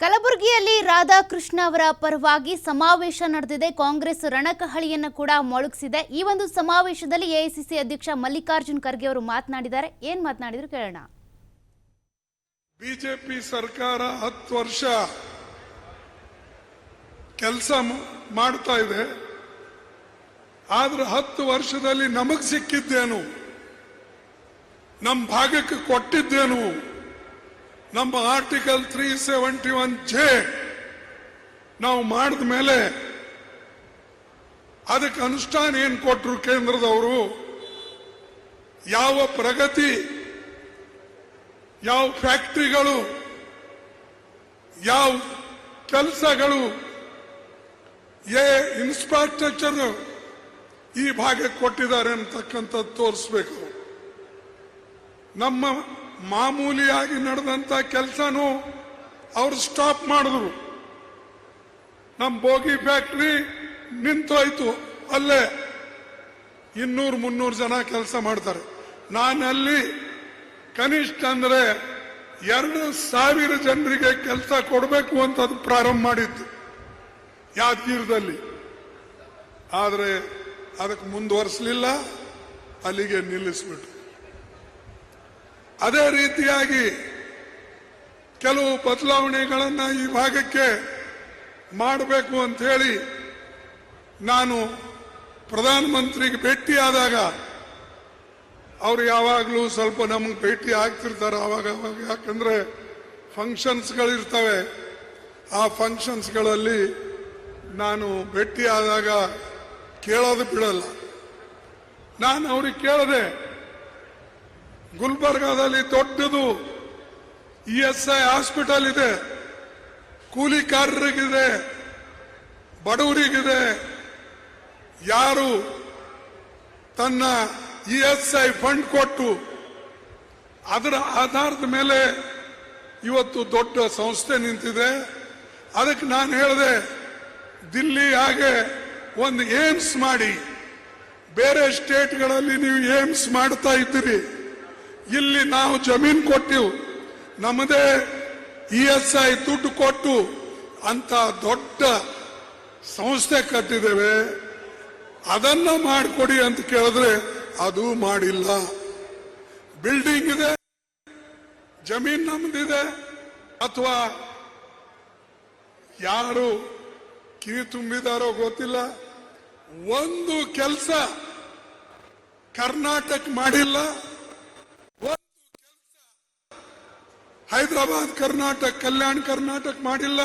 ಕಲಬುರಗಿಯಲ್ಲಿ ರಾಧಾಕೃಷ್ಣ ಅವರ ಪರವಾಗಿ ಸಮಾವೇಶ ನಡೆದಿದೆ. ಕಾಂಗ್ರೆಸ್ ರಣಕಹಳಿಯನ್ನ ಕೂಡ ಮೊಳಗಿಸಿದೆ. ಈ ಒಂದು ಸಮಾವೇಶದಲ್ಲಿ ಎಐಸಿಸಿ ಅಧ್ಯಕ್ಷ ಮಲ್ಲಿಕಾರ್ಜುನ್ ಖರ್ಗೆ ಅವರು ಮಾತನಾಡಿದ್ದಾರೆ. ಏನ್ ಮಾತನಾಡಿದ್ರು ಕೇಳೋಣ. ಬಿಜೆಪಿ ಸರ್ಕಾರ ಹತ್ತು ವರ್ಷ ಕೆಲಸ ಮಾಡ್ತಾ ಇದೆ. ಆದ್ರೆ ಹತ್ತು ವರ್ಷದಲ್ಲಿ ನಮಗ್ ಸಿಕ್ಕಿದ್ದೇನು? ನಮ್ಮ ಭಾಗಕ್ಕೆ ಕೊಟ್ಟಿದ್ದೇನು? ನಮ್ಮ article three seventy one J ನಾವು ಮಾಡಿದ ಮೇಲೆ ಅದಕ್ಕೆ ಅನುಷ್ಠಾನ ಏನು ಕೊಟ್ಟರು ಕೇಂದ್ರದವರು? ಯಾವ ಪ್ರಗತಿ, ಯಾವ ಫ್ಯಾಕ್ಟ್ರಿಗಳು, ಯಾವ ಕೆಲಸಗಳು ಏ ಇನ್ಫ್ರಾಸ್ಟ್ರಕ್ಚರ್ ಈ ಭಾಗಕ್ಕೆ ಕೊಟ್ಟಿದ್ದಾರೆ ಅಂತಕ್ಕಂಥದ್ದು ತೋರಿಸ್ಬೇಕು. ನಮ್ಮ ಮಾಮೂಲಿಯಾಗಿ ನಡೆದಂತ ಕೆಲಸನೂ ಅವರು ಸ್ಟಾಪ್ ಮಾಡಿದ್ರು. ನಮ್ಮ ಬೋಗಿ ಫ್ಯಾಕ್ಟ್ರಿ ನಿಂತೋಯ್ತು ಅಲ್ಲೇ ಇನ್ನೂರು ಮುನ್ನೂರು ಜನ ಕೆಲಸ ಮಾಡ್ತಾರೆ. ನಾನಲ್ಲಿ ಕನಿಷ್ಠ ಅಂದ್ರೆ ಎರಡು ಸಾವಿರ ಜನರಿಗೆ ಕೆಲಸ ಕೊಡಬೇಕು ಅಂತ ಅದು ಪ್ರಾರಂಭ ಮಾಡಿದ್ದು. ಯಾದಗಿರದಲ್ಲಿ. ಆದರೆ ಅದಕ್ಕೆ ಮುಂದುವರಿಸಲಿಲ್ಲ, ಅಲ್ಲಿಗೆ ನಿಲ್ಲಿಸ್ಬಿಟ್ಟು ಅದೇ ರೀತಿಯಾಗಿ ಕೆಲವು ಬದಲಾವಣೆಗಳನ್ನು ಈ ಭಾಗಕ್ಕೆ ಮಾಡಬೇಕು ಅಂತ ಹೇಳಿ ನಾನು ಪ್ರಧಾನಮಂತ್ರಿಗೆ ಭೇಟಿಯಾದಾಗ ಅವರು ಯಾವಾಗಲೂ ಸ್ವಲ್ಪ ನಮಗೆ ಭೇಟಿ ಆಗ್ತಿರ್ತಾರೆ, ಆವಾಗ ಅವಾಗ ಯಾಕಂದರೆ ಫಂಕ್ಷನ್ಸ್ಗಳಿರ್ತವೆ. ಆ ಫಂಕ್ಷನ್ಸ್ಗಳಲ್ಲಿ ನಾನು ಭೇಟಿ ಆದಾಗ ಕೇಳೋದು ಬಿಡಲ್ಲ. ನಾನು ಅವ್ರಿಗೆ ಕೇಳಿದೆ ಗುಲ್ಬರ್ಗಾದಲ್ಲಿ ದೊಡ್ಡದು ಇ ಎಸ್ ಐ ಹಾಸ್ಪಿಟಲ್ ಇದೆ ಕೂಲಿಕಾರರಿಗಿದೆ, ಬಡವರಿಗಿದೆ. ಯಾರು ತನ್ನ ಇ ಎಸ್ ಐ ಫಂಡ್ ಕೊಟ್ಟು ಅದರ ಆಧಾರದ ಮೇಲೆ ಇವತ್ತು ದೊಡ್ಡ ಸಂಸ್ಥೆ ನಿಂತಿದೆ. ಅದಕ್ಕೆ ನಾನು ಹೇಳಿದೆ, ದಿಲ್ಲಿ ಹಾಗೆ ಒಂದು ಏಮ್ಸ್ ಮಾಡಿ. ಬೇರೆ ಸ್ಟೇಟ್ಗಳಲ್ಲಿ ನೀವು ಏಮ್ಸ್ ಮಾಡ್ತಾ ಇದ್ದೀರಿ. ಇಲ್ಲಿ ನಾವು ಜಮೀನ್ ಕೊಟ್ಟಿವು. ನಮ್ಮದೇ ಇ ಎಸ್ ಐ ದುಡ್ಡು ಕೊಟ್ಟು ಅಂತ ದೊಡ್ಡ ಸಂಸ್ಥೆ ಕಟ್ಟಿದ್ದೇವೆ. ಅದನ್ನ ಮಾಡಿಕೊಡಿ ಅಂತ ಕೇಳಿದ್ರೆ ಅದು ಮಾಡಿಲ್ಲ. ಬಿಲ್ಡಿಂಗ್ ಇದೆ, ಜಮೀನ್ ನಮ್ದಿದೆ. ಅಥವಾ ಯಾರು ಕಿವಿ ತುಂಬಿದಾರೋ ಗೊತ್ತಿಲ್ಲ. ಒಂದು ಕೆಲಸ ಕರ್ನಾಟಕ ಮಾಡಿಲ್ಲ. ಹೈದರಾಬಾದ್ ಕರ್ನಾಟಕ, ಕಲ್ಯಾಣ ಕರ್ನಾಟಕ ಮಾಡಿಲ್ಲ.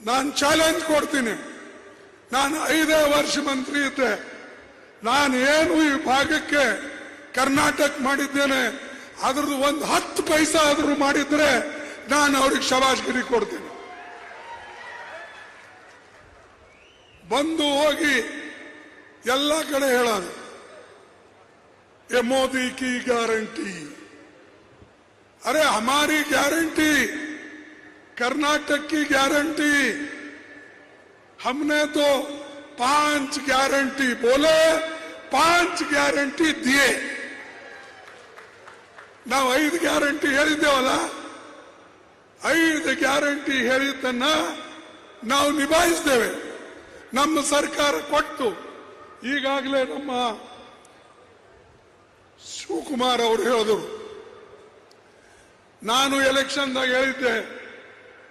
ನಾನು ಚಾಲೆಂಜ್ ಕೊಡ್ತೀನಿ. ನಾನು ಐದೇ ವರ್ಷ ಮಂತ್ರಿ ಇದ್ದೆ. ನಾನು ಏನು ಈ ಭಾಗಕ್ಕೆ ಕರ್ನಾಟಕ ಮಾಡಿದ್ದೇನೆ. ಅದ್ರದ್ದು ಒಂದು ಹತ್ತು ಪೈಸಾ ಆದರೂ ಮಾಡಿದ್ರೆ ನಾನು ಅವ್ರಿಗೆ ಶಬಾಷ್ಗಿರಿ ಕೊಡ್ತೀನಿ. ಬಂದು ಹೋಗಿ ಎಲ್ಲ ಕಡೆ ಹೇಳೋದು, ಎ ಮೋದಿ ಕಿ ಗ್ಯಾರಂಟಿ? अरे हमारी गारंटी कर्नाटक की गारंटी हमने तो पांच गारंटी बोले पांच गारंटी दिए ನಾವು ಐದು ಗ್ಯಾರಂಟಿ ಹೇಳಿದ್ದೇವಲ್ಲ ಐದು ಗ್ಯಾರಂಟಿ ಹೇಳಿದ್ದನ್ನ ನಾವು ನಿಭಾಯಿಸ್ತೇವೆ ನಮ್ಮ ಸರ್ಕಾರ ಕೊಟ್ಟು ಈಗಾಗಲೇ ನಮ್ಮ ಶಿವಕುಮಾರ್ ಅವರು ಹೇಳಿದರು ನಾನು ಎಲೆಕ್ಷನ್ದಾಗ ಹೇಳಿದ್ದೆ.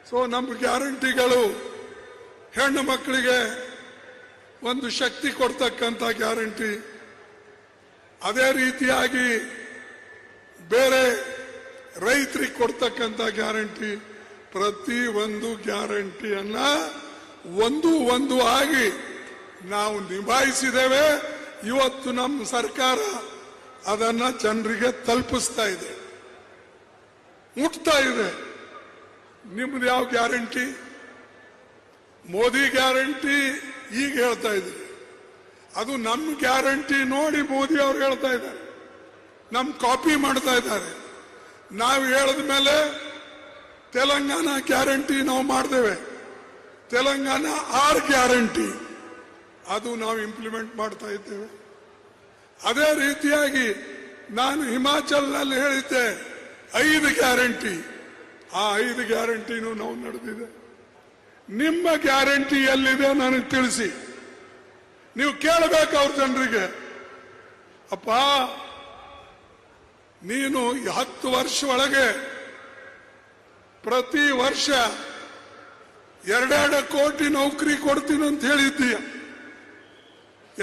ಸೊ ನಮ್ಮ ಗ್ಯಾರಂಟಿಗಳು ಹೆಣ್ಣು ಮಕ್ಕಳಿಗೆ ಒಂದು ಶಕ್ತಿ ಕೊಡ್ತಕ್ಕಂಥ ಗ್ಯಾರಂಟಿ. ಅದೇ ರೀತಿಯಾಗಿ ಬೇರೆ ರೈತರಿಗೆ ಕೊಡ್ತಕ್ಕಂಥ ಗ್ಯಾರಂಟಿ. ಪ್ರತಿ ಒಂದು ಗ್ಯಾರಂಟಿಯನ್ನ ಒಂದು ಒಂದು ಆಗಿ ನಾವು ನಿಭಾಯಿಸಿದ್ದೇವೆ. ಇವತ್ತು ನಮ್ಮ ಸರ್ಕಾರ ಅದನ್ನ ಜನರಿಗೆ ತಲುಪಿಸ್ತಾ ಇದೆ. ಮುಟ್ತಾ ಇದೆ. ನಿಮ್ದು ಯಾವ ಗ್ಯಾರಂಟಿ? ಮೋದಿ ಗ್ಯಾರಂಟಿ ಈಗ ಹೇಳ್ತಾ ಇದ್ರಿ ಅದು ನಮ್ಮ ಗ್ಯಾರಂಟಿ ನೋಡಿ ಮೋದಿ ಅವ್ರು ಹೇಳ್ತಾ ಇದ್ದಾರೆ. ನಮ್ ಕಾಪಿ ಮಾಡ್ತಾ ಇದ್ದಾರೆ. ನಾವು ಹೇಳಿದ ಮೇಲೆ ತೆಲಂಗಾಣ ಗ್ಯಾರಂಟಿ ನಾವು ಮಾಡ್ತೇವೆ. ತೆಲಂಗಾಣ ಆರ್ ಗ್ಯಾರಂಟಿ. ಅದು ನಾವು ಇಂಪ್ಲಿಮೆಂಟ್ ಮಾಡ್ತಾ ಇದ್ದೇವೆ. ಅದೇ ರೀತಿಯಾಗಿ ನಾನು ಹಿಮಾಚಲ್ನಲ್ಲಿ ಹೇಳಿದ್ದೆ. ಐದು ಗ್ಯಾರಂಟಿ. ಆ ಐದು ಗ್ಯಾರಂಟಿನೂ ನಾವು ನಡೆದಿದೆ. ನಿಮ್ಮ ಗ್ಯಾರಂಟಿ ಎಲ್ಲಿದೆ ನನಗೆ ತಿಳಿಸಿ. ನೀವು ಕೇಳಬೇಕು ಅವ್ರ ಜನರಿಗೆ. ಅಪ್ಪ, ನೀನು ಹತ್ತು ವರ್ಷ ಒಳಗೆ ಪ್ರತಿ ವರ್ಷ ಎರಡೆರಡು ಕೋಟಿ ನೌಕರಿ ಕೊಡ್ತೀನಿ ಅಂತ ಹೇಳಿದ್ದೀಯ.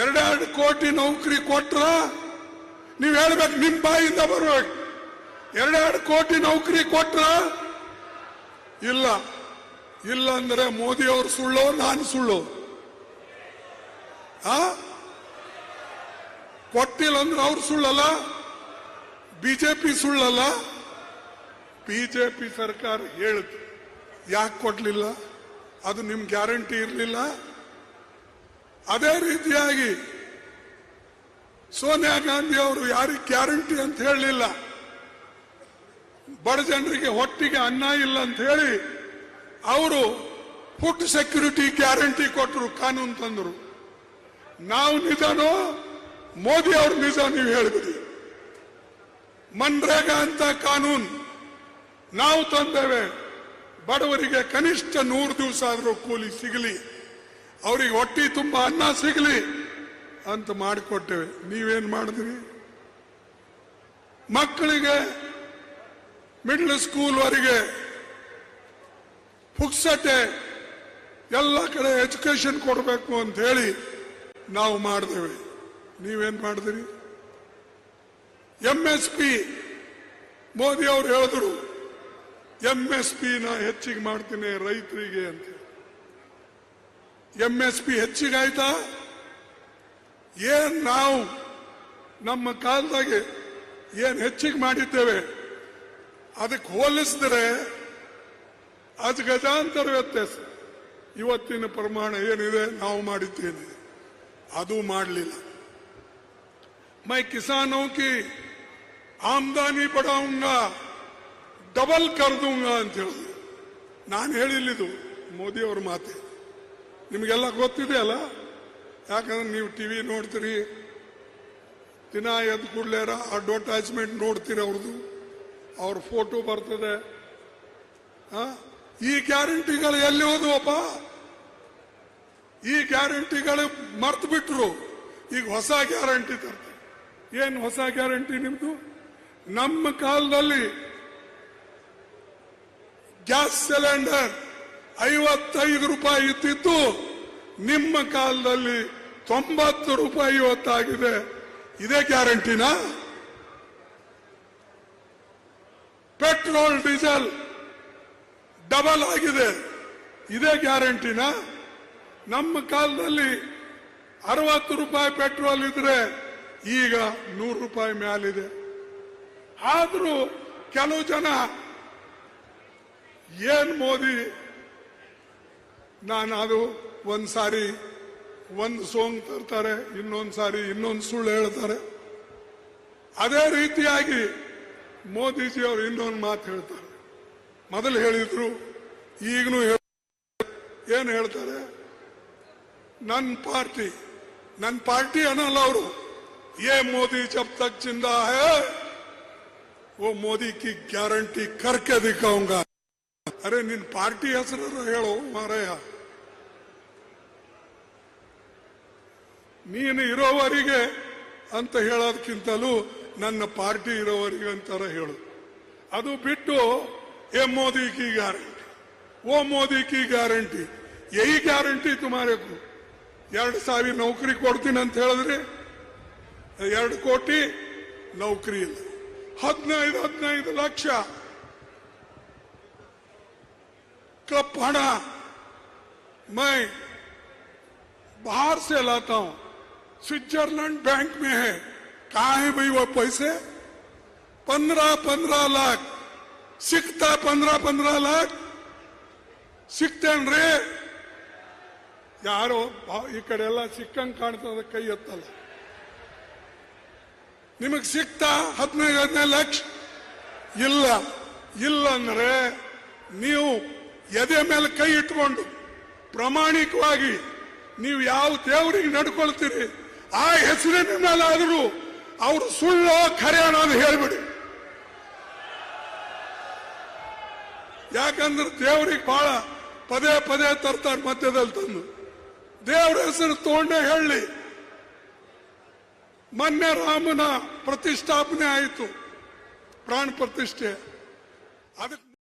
ಎರಡೆರಡು ಕೋಟಿ ನೌಕರಿ ಕೊಟ್ರ ನೀವು ಹೇಳ್ಬೇಕು ನಿಮ್ಮ ಬಾಯಿಂದ ಬರ್ಬೇಕು ಎರಡೆರಡು ಕೋಟಿ ನೌಕರಿ ಕೊಟ್ರ? ಇಲ್ಲ. ಇಲ್ಲ ಅಂದ್ರೆ ಮೋದಿ ಅವರು ಸುಳ್ಳು, ನಾನು ಸುಳ್ಳು? ಆ? ಕೊಟ್ಟಿಲ್ಲ ಅಂದ್ರೆ ಅವ್ರು ಸುಳ್ಳಲ್ಲ? ಬಿಜೆಪಿ ಸುಳ್ಳಲ್ಲ? ಬಿಜೆಪಿ ಸರ್ಕಾರ ಹೇಳುದು ಯಾಕೆ ಕೊಡ್ಲಿಲ್ಲ? ಅದು ನಿಮ್ ಗ್ಯಾರಂಟಿ ಇರಲಿಲ್ಲ? ಅದೇ ರೀತಿಯಾಗಿ ಸೋನಿಯಾ ಗಾಂಧಿ ಅವರು ಯಾರಿಗೆ ಗ್ಯಾರಂಟಿ ಅಂತ ಹೇಳಲಿಲ್ಲ ಬಡ ಜನರಿಗೆ ಹೊಟ್ಟಿಗೆ ಅನ್ನ ಇಲ್ಲ ಅಂತ ಹೇಳಿ ಅವರು ಫುಡ್ ಸೆಕ್ಯೂರಿಟಿ ಗ್ಯಾರಂಟಿ ಕೊಟ್ಟರು, ಕಾನೂನು ತಂದರು. ನಾವು ನಿಜನೋ, ಮೋದಿ ಅವ್ರ ನಿಜ ನೀವು ಹೇಳಿಬಿಡಿ ಮನ್ರೇಗಾ ಅಂತ ಕಾನೂನು ನಾವು ತಂದೇವೆ. ಬಡವರಿಗೆ ಕನಿಷ್ಠ ನೂರು ದಿವಸ ಆದರೂ ಕೂಲಿ ಸಿಗಲಿ. ಅವರಿಗೆ ಹೊಟ್ಟಿ ತುಂಬ ಅನ್ನ ಸಿಗಲಿ ಅಂತ ಮಾಡಿಕೊಟ್ಟೇವೆ. ನೀವೇನು ಮಾಡಿದ್ರಿ? ಮಕ್ಕಳಿಗೆ ಮಿಡ್ಲ್ ಸ್ಕೂಲ್ ವರೆಗೆ ಪುಕ್ಸಟೆ ಎಲ್ಲ ಕಡೆ ಎಜುಕೇಶನ್ ಕೊಡಬೇಕು ಅಂತ ಹೇಳಿ ನಾವು ಮಾಡಿದೇವೆ. ನೀವೇನ್ ಮಾಡಿದ್ರಿ? ಎಂ ಎಸ್ ಮೋದಿ ಅವರು ಹೇಳಿದ್ರು ಎಂ ಎಸ್ನ ಹೆಚ್ಚಿಗೆ ಮಾಡ್ತೀನಿ ರೈತರಿಗೆ ಅಂತ. ಎಂಎಸ್ಪಿ ಎಸ್ ಪಿ ಹೆಚ್ಚಿಗಾಯ್ತಾ ಏನ್ ನಾವು ನಮ್ಮ ಕಾಲದಾಗೆ ಏನ್ ಹೆಚ್ಚಿಗೆ ಮಾಡಿದ್ದೇವೆ? ಅದಕ್ಕೆ ಹೋಲಿಸಿದ್ರೆ ಅದು ಗಜಾಂತರ ವ್ಯತ್ಯಾಸ. ಇವತ್ತಿನ ಪ್ರಮಾಣ ಏನಿದೆ ನಾವು ಮಾಡಿದ್ದೇನೆ ಅದು ಮಾಡಲಿಲ್ಲ. ಮೈ ಕಿಸಾನೋ ಕಿ ಆಮದಾನಿ ಬಡಾವಂಗ, ಡಬಲ್ ಕರೆದುಂಗ ಅಂತ ಹೇಳಿದ್ರು ನಾನು ಹೇಳಿಲ್ಲಿದು ಮೋದಿ ಅವ್ರ ಮಾತೆ. ನಿಮಗೆಲ್ಲ ಗೊತ್ತಿದೆ ಅಲ್ಲ? ಯಾಕಂದ್ರೆ ನೀವು ಟಿ ವಿ ನೋಡ್ತೀರಿ, ದಿನ ಎದ್ದು ಕೂಡಲೇ ಅಡ್ವರ್ಟೈಸ್ಮೆಂಟ್ ನೋಡ್ತೀರಿ ಅವ್ರದ್ದು ಅವ್ರ ಫೋಟೋ ಬರ್ತದೆ? ಈ ಗ್ಯಾರಂಟಿಗಳು ಎಲ್ಲಿ ಹೋದವಪ್ಪ? ಈ ಗ್ಯಾರಂಟಿಗಳು ಮರ್ತು ಬಿಟ್ರು. ಈಗ ಹೊಸ ಗ್ಯಾರಂಟಿ ತರ್ತಾರೆ. ಏನು ಹೊಸ ಗ್ಯಾರಂಟಿ ನಿಮ್ದು? ನಮ್ಮ ಕಾಲದಲ್ಲಿ ಗ್ಯಾಸ್ ಸಿಲಿಂಡರ್ ಐವತ್ತೈದು ರೂಪಾಯಿ ಇತ್ತಿತ್ತು ನಿಮ್ಮ ಕಾಲದಲ್ಲಿ ತೊಂಬತ್ತು ರೂಪಾಯಿ ಇವತ್ತಾಗಿದೆ. ಇದೇ ಗ್ಯಾರಂಟಿನಾ? ಪೆಟ್ರೋಲ್, ಡೀಸೆಲ್ ಡಬಲ್ ಆಗಿದೆ. ಇದೇ ಗ್ಯಾರಂಟಿನಾ? ನಮ್ಮ ಕಾಲದಲ್ಲಿ ಅರವತ್ತು ರೂಪಾಯಿ ಪೆಟ್ರೋಲ್ ಇದ್ರೆ ಈಗ ನೂರು ರೂಪಾಯಿ ಮೇಲಿದೆ ಆದರೂ ಕೆಲವು ಜನ ಏನ್ ಮೋದಿ ನಾನು ಅದು ಒಂದ್ ಸಾರಿ ಒಂದು ಸೋಂಗ್ ತರ್ತಾರೆ, ಇನ್ನೊಂದು ಸಾರಿ ಇನ್ನೊಂದು ಸುಳ್ಳು ಹೇಳ್ತಾರೆ. ಅದೇ ರೀತಿಯಾಗಿ ಮೋದಿಜಿ ಅವರು ಇನ್ನೊಂದು ಮಾತು ಹೇಳ್ತಾರೆ ಮೊದಲು ಹೇಳಿದ್ರು ಈಗನೂ ಏನು ಹೇಳ್ತಾರೆ ನನ್ನ ಪಾರ್ಟಿ ನನ್ನ ಪಾರ್ಟಿ ಅನ್ನಲ್ಲ ಅವರು ये मोदी जब तक जिंदा है वो मोदी की गारंटी करके दिखाऊंगा ಅರೆ ನಿನ್ ಪಾರ್ಟಿ ಹೆಸರು ಹೇಳು ಮಾರಾಯ ನೀನು ಇರೋವರಿಗೆ ಅಂತ ಹೇಳೋದಕ್ಕಿಂತಲೂ ನನ್ನ ಪಾರ್ಟಿ ಇರೋವರಿಗಂತಾರ ಹೇಳು. ಅದು ಬಿಟ್ಟು ಎ ಮೋದಿ ಕಿ ಗ್ಯಾರಂಟಿ, ಓ ಮೋದಿ ಕಿ ಗ್ಯಾರಂಟಿ ಏ ಗ್ಯಾರಂಟಿ ತುಮಾರಕ್ಕೂ ಎರಡು ಸಾವಿರ ನೌಕರಿ ಕೊಡ್ತೀನಿ ಅಂತ ಹೇಳಿದ್ರೆ, ಎರಡು ಕೋಟಿ ನೌಕರಿ ಇಲ್ಲ. ಹದಿನೈದು ಹದಿನೈದು ಲಕ್ಷ. ಕಪ್ಪ ಹಣ. ಮೈ ಬಾರ್ से लाता हूं ಬ್ಯಾಂಕ್ ಮೇ में ಕಾಯಿ ભાઈ વો પૈસે પંદરા પંદરા લાખ ಸಿಗ್ತಾ ಪಂದ್ರ ಪಂದ್ರ ಲಾಕ್ ಸಿಗ್ತೇನ್ರಿ ಯಾರು ಈ ಕಡೆ ಎಲ್ಲ ಸಿಕ್ಕಂಗೆ ಕಾಣ್ತದ ಕೈ ಎತ್ತಲ್ಲ ನಿಮಗೆ ಸಿಕ್ತಾ ಹದಿನೈದು ಹದಿನೈದು ಲಕ್ಷ ಇಲ್ಲ ಇಲ್ಲ ಅಂದ್ರೆ ನೀವು ಎದೆ ಮೇಲೆ ಕೈ ಇಟ್ಕೊಂಡು ಪ್ರಾಮಾಣಿಕವಾಗಿ ನೀವು ಯಾವ ದೇವರಿಗೆ ನಡ್ಕೊಳ್ತೀರಿ ಆ ಹೆಸರಿನ ಮೇಲೆ ಆದರೂ ಅವರು ಸುಳ್ಳು ಖರೆ ಅನ್ನೋದು ಹೇಳ್ಬಿಡಿ. ಯಾಕಂದ್ರೆ ದೇವ್ರಿಗೆ ಬಹಳ ಪದೇ ಪದೇ ತರ್ತಾರೆ ಮಧ್ಯದಲ್ಲಿ ತಂದು. ದೇವ್ರ ಹೆಸರು ತೋಂಡೆ ಹೇಳಿ. ಮೊನ್ನೆ ರಾಮನ ಪ್ರತಿಷ್ಠಾಪನೆ ಆಯಿತು. ಪ್ರಾಣ ಪ್ರತಿಷ್ಠೆ. ಅದಕ್ಕೆ